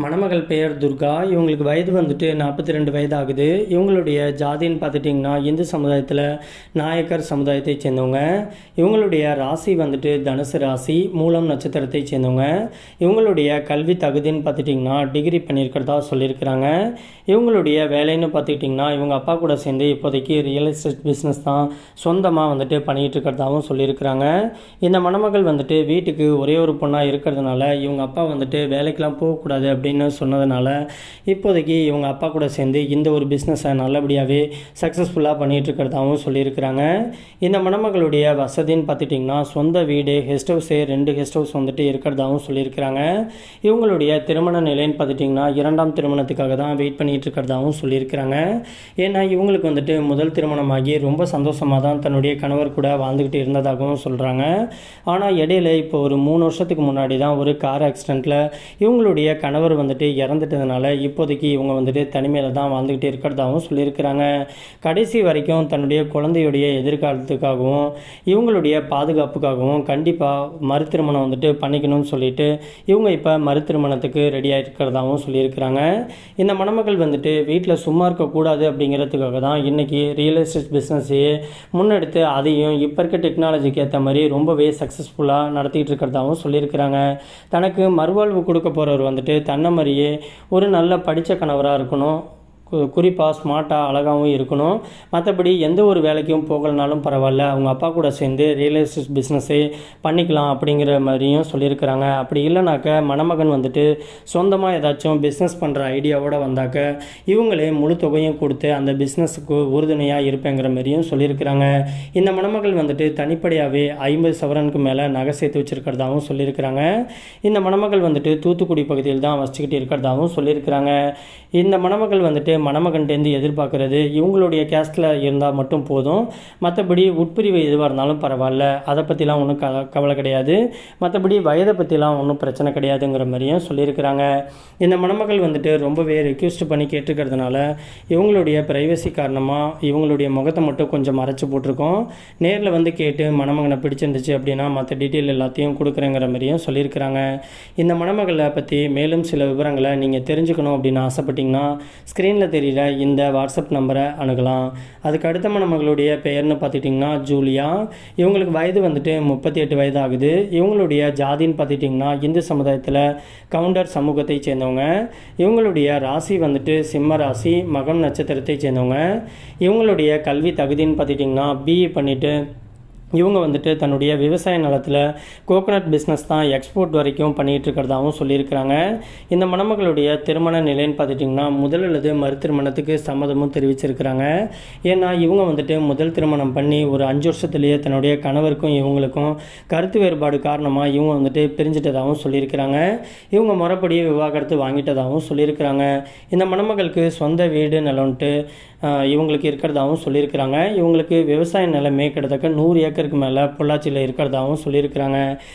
மணமகள் பெயர் துர்கா. இவங்களுக்கு வயது வந்துட்டு நாற்பத்தி ரெண்டு வயது ஆகுது இவங்களுடைய ஜாதின்னு பார்த்துட்டிங்கன்னா இந்து சமுதாயத்தில் நாயக்கர் சமுதாயத்தை சேர்ந்தவங்க. இவங்களுடைய ராசி வந்துட்டு தனுசு ராசி மூலம் நட்சத்திரத்தை சேர்ந்தவங்க. இவங்களுடைய கல்வி தகுதின்னு பார்த்துட்டிங்கன்னா டிகிரி பண்ணியிருக்கிறதா சொல்லியிருக்கிறாங்க. இவங்களுடைய வேலைன்னு பார்த்துக்கிட்டிங்கன்னா இவங்க அப்பா கூட சேர்ந்து இப்போதைக்கு ரியல் எஸ்டேட் பிஸ்னஸ் தான் சொந்தமாக வந்துட்டு பண்ணிகிட்டு இருக்கிறதாகவும் சொல்லியிருக்கிறாங்க. இந்த மணமகள் வந்துட்டு வீட்டுக்கு ஒரே ஒரு பொண்ணாக இருக்கிறதுனால இவங்க அப்பா வந்துட்டு வேலைக்கெலாம் போகக்கூடாது அப்படின்னு சொன்னதுனால இப்போதைக்கு இவங்க அப்பா கூட சேர்ந்து இந்த ஒரு பிஸ்னஸை நல்லபடியாகவே சக்ஸஸ்ஃபுல்லாக பண்ணிகிட்டு இருக்கிறதாகவும் சொல்லியிருக்கிறாங்க. இந்த மணமகளுடைய வசதின்னு பார்த்துட்டிங்கன்னா சொந்த வீடு கெஸ்ட் ஹவுஸு ரெண்டு கெஸ்ட் ஹவுஸ் வந்துட்டு இருக்கிறதாகவும் சொல்லியிருக்கிறாங்க. இவங்களுடைய திருமண நிலைன்னு பார்த்துட்டிங்கன்னா இரண்டாம் திருமணத்துக்காக தான் வெயிட் பண்ணிகிட்டு இருக்கிறதாகவும் சொல்லியிருக்கிறாங்க. ஏன்னா இவங்களுக்கு வந்துட்டு முதல் திருமணமாகி ரொம்ப சந்தோஷமாக தான் தன்னுடைய கணவர் கூட வாழ்ந்துக்கிட்டு இருந்ததாகவும் சொல்கிறாங்க ஆனால் இடையில இப்போ ஒரு மூணு வருஷத்துக்கு முன்னாடி தான் ஒரு கார் ஆக்சிடெண்ட்டில் இவங்களுடைய கணவர் வந்துட்டு இறந்துட்டதுனால இப்போதைக்கு இவங்க வந்துட்டு தனிமையில் தான் வாழ்ந்துக்கிட்டு இருக்கிறதாகவும் சொல்லியிருக்கிறாங்க. கடைசி வரைக்கும் தன்னுடைய குழந்தையுடைய எதிர்காலத்துக்காகவும் இவங்களுடைய பாதுகாப்புக்காகவும் கண்டிப்பாக மறுதிருமணம் வந்துட்டு பண்ணிக்கணும்னு சொல்லிட்டு இவங்க இப்போ மறுதிருமணத்துக்கு ரெடியாக இருக்கிறதாகவும் சொல்லியிருக்கிறாங்க. இந்த மணமகள் வந்துட்டு வீட்டில் சும்மா இருக்கக்கூடாது அப்படிங்கிறதுக்காக தான் இன்றைக்கி ரியல் எஸ்டேட் பிஸ்னஸையே முன்னெடுத்து அதையும் இப்போ இருக்க டெக்னாலஜிக்கு ஏற்ற மாதிரி ரொம்பவே சக்ஸஸ்ஃபுல்லாக நடத்திட்டு இருக்கிறதாகவும் சொல்லியிருக்கிறாங்க. தனக்கு மறுவாழ்வு கொடுக்க போகிறவர் வந்துட்டு தன் மாதிரியே ஒரு நல்ல படித்த கணவராக இருக்கணும். குறிப்பாக ஸ்மார்ட்டாக அழகாகவும் இருக்கணும். மற்றபடி எந்த ஒரு வேலைக்கும் போகலனாலும் பரவாயில்ல. அவங்க அப்பா கூட சேர்ந்து ரியல் எஸ்டேட் பிஸ்னஸே பண்ணிக்கலாம் அப்படிங்கிற மாதிரியும் சொல்லியிருக்கிறாங்க. அப்படி இல்லைனாக்க மணமகன் வந்துட்டு சொந்தமாக ஏதாச்சும் பிஸ்னஸ் பண்ணுற ஐடியாவோடு வந்தாக்க இவங்களே முழு தொகையும் கொடுத்து அந்த பிஸ்னஸுக்கு உறுதுணையாக இருப்பேங்கிற மாதிரியும் சொல்லியிருக்கிறாங்க. இந்த மணமகள் வந்துட்டு தனிப்படையாகவே ஐம்பது சவரனுக்கு மேலே நகை சேர்த்து வச்சுருக்கிறதாகவும் சொல்லியிருக்கிறாங்க. இந்த மணமகள் வந்துட்டு தூத்துக்குடி பகுதியில் தான் வசிச்சுக்கிட்டு இருக்கிறதாகவும் சொல்லியிருக்கிறாங்க. இந்த மணமகள் வந்துட்டு மணமகன்டேருந்து எதிர்பார்க்கறது. இவங்களுடைய கேஸ்டில் இருந்தால் மட்டும் போதும். மற்றபடி உட்பிரிவு எதுவாக இருந்தாலும் பரவாயில்ல. அதை பற்றிலாம் ஒன்றும் க கவலை கிடையாது. மற்றபடி வயதை பற்றிலாம் ஒன்றும் பிரச்சனை கிடையாதுங்கிற மாதிரியும் சொல்லியிருக்கிறாங்க. இந்த மணமகள் வந்துட்டு ரொம்பவே ரெக்யூஸ்ட் பண்ணி கேட்டுக்கிறதுனால இவங்களுடைய ப்ரைவசி காரணமாக இவங்களுடைய முகத்தை மட்டும் கொஞ்சம் மறைச்சி போட்டிருக்கோம். நேரில் வந்து கேட்டு மணமகனை பிடிச்சிருந்துச்சு அப்படின்னா மற்ற டீட்டெயில் எல்லாத்தையும் கொடுக்குறேங்கிற மாதிரியும் சொல்லியிருக்கிறாங்க. இந்த மணமகளை பற்றி மேலும் சில விவரங்களை நீங்கள் தெரிஞ்சுக்கணும் அப்படின்னு ஆசைப்பட்டீங்கன்னா ஸ்க்ரீனில் தெரியிற இந்த வாட்ஸ்அப் நம்பரை அணுகலாம். அதுக்கு அடுத்த மணமகளுடைய பெயர்னு பார்த்துட்டிங்கன்னா ஜூலியா. இவங்களுக்கு வயது வந்துட்டு முப்பத்தி எட்டு வயது ஆகுது இவங்களுடைய ஜாதின்னு பார்த்துட்டிங்கன்னா இந்து சமுதாயத்தில் கவுண்டர் சமூகத்தை சேர்ந்தவங்க. இவங்களுடைய ராசி வந்துட்டு சிம்ம ராசி மகம் நட்சத்திரத்தை சேர்ந்தவங்க. இவங்களுடைய கல்வி தகுதின்னு பார்த்துட்டிங்கன்னா பிஇ பண்ணிவிட்டு இவங்க வந்துட்டு தன்னுடைய விவசாய நிலத்தில் கோகனட் பிஸ்னஸ் தான் எக்ஸ்போர்ட் வரைக்கும் பண்ணிகிட்டு இருக்கிறதாகவும் சொல்லியிருக்கிறாங்க. இந்த மணமகளுடைய திருமண நிலைன்னு பார்த்துட்டிங்கன்னா முதல் அல்லது மறு திருமணத்துக்கு சம்மதமும் தெரிவிச்சிருக்கிறாங்க. ஏன்னா இவங்க வந்துட்டு முதல் திருமணம் பண்ணி ஒரு அஞ்சு வருஷத்துலேயே தன்னுடைய கணவருக்கும் இவங்களுக்கும் கருத்து வேறுபாடு காரணமாக இவங்க வந்துட்டு பிரிஞ்சிட்டதாகவும் சொல்லியிருக்கிறாங்க. இவங்க முறைப்படியே விவாகரத்து வாங்கிட்டதாகவும் சொல்லியிருக்கிறாங்க. இந்த மணமகளுக்கு சொந்த வீடு நிலம்ன்ட்டு இவங்களுக்கு இருக்கிறதாகவும் சொல்லியிருக்கிறாங்க. இவங்களுக்கு விவசாய நிலமே கிட்டத்தட்ட நூறு ஏக்கர் ஏக்கருக்கு மேலே பொள்ளாச்சியில் இருக்கிறதாகவும் சொல்லியிருக்கிறாங்க.